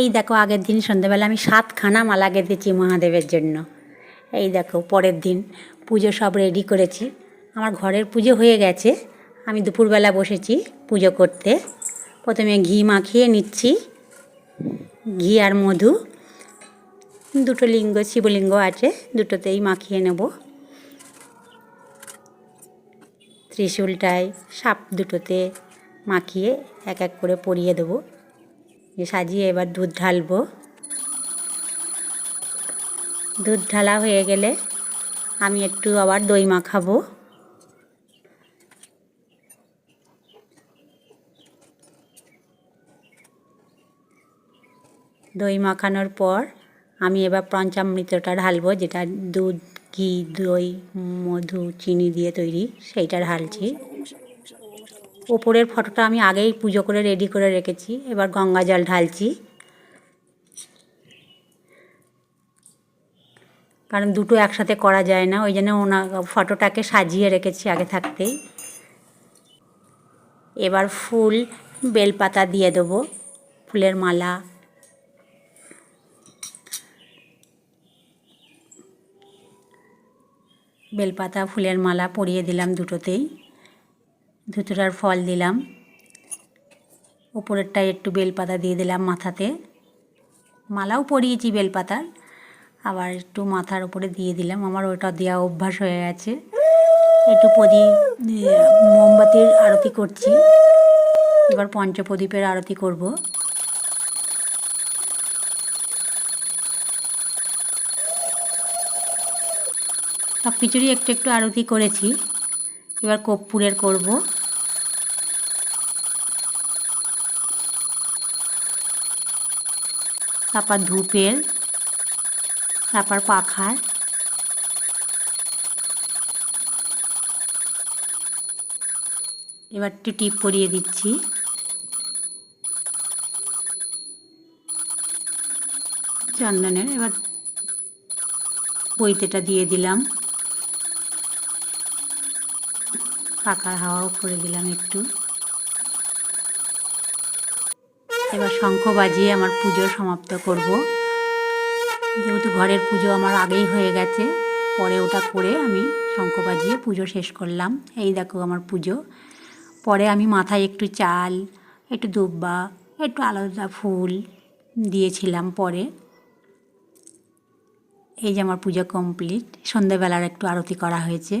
এই দেখো আগের দিন সন্ধ্যাবেলা আমি সাতখানা মালা গেঁথেছি মহাদেবের জন্য। এই দেখো পরের দিন পুজো সব রেডি করেছি। আমার ঘরের পুজো হয়ে গেছে। আমি দুপুরবেলা বসেছি পুজো করতে। প্রথমে ঘি মাখিয়ে নিচ্ছি। ঘি আর মধু। দুটো লিঙ্গ, শিবলিঙ্গ আছে, দুটোতেই মাখিয়ে নেব। ত্রিশূলটায় সাপ দুটোতে মাখিয়ে এক এক করে পরিয়ে দেবো। সাজিয়ে এবার দুধ ঢালবো। দুধ ঢালা হয়ে গেলে আমি একটু আবার দই মাখাবো। দই মাখানোর পর আমি এবার পঞ্চামৃতটা ঢালবো, যেটা দুধ, ঘি, দই, মধু, চিনি দিয়ে তৈরি, সেইটা ঢালছি। ওপরের ফটোটা আমি আগেই পুজো করে রেডি করে রেখেছি, এবার গঙ্গা জল ঢালছি। কারণ দুটো একসাথে করা যায় না, ওই জন্য ওনা ফটোটাকে সাজিয়ে রেখেছি আগে থাকতেই। এবার ফুল বেলপাতা দিয়ে দেবো, ফুলের মালা। বেলপাতা, ফুলের মালা পরিয়ে দিলাম দুটোতেই। ধুতুরার ফল দিলাম। ওপরেরটায় একটু বেলপাতা দিয়ে দিলাম মাথাতে। মালাও পরিয়েছি বেলপাতার, আবার একটু মাথার উপরে দিয়ে দিলাম। আমার ওটা দেওয়া অভ্যাস হয়ে গেছে। একটু প্রদীপ মোমবাতির আরতি করছি। এবার পঞ্চপ্রদীপের আরতি করব। সব কিছুরই একটু একটু আরতি করেছি। এবার কর্পূরের করব। তারপর ধূপের, তারপর পাখার। এবার একটু টিপ পরিয়ে দিচ্ছি। চন্দনের, এবার পৈতেটা দিয়ে দিলাম। পাখার হাওয়াও করে দিলাম একটু। এবার শঙ্খ বাজিয়ে আমার পুজো সমাপ্ত করব। যেহেতু ঘরের পুজো আমার আগেই হয়ে গেছে, পরে ওটা করে আমি শঙ্খ বাজিয়ে পুজো শেষ করলাম। এই দেখো আমার পুজো। পরে আমি মাথায় একটু চাল, একটু দুব্বা, একটু আলাদা ফুল দিয়েছিলাম পরে। এই যে আমার পুজো কমপ্লিট। সন্ধেবেলার একটু আরতি করা হয়েছে।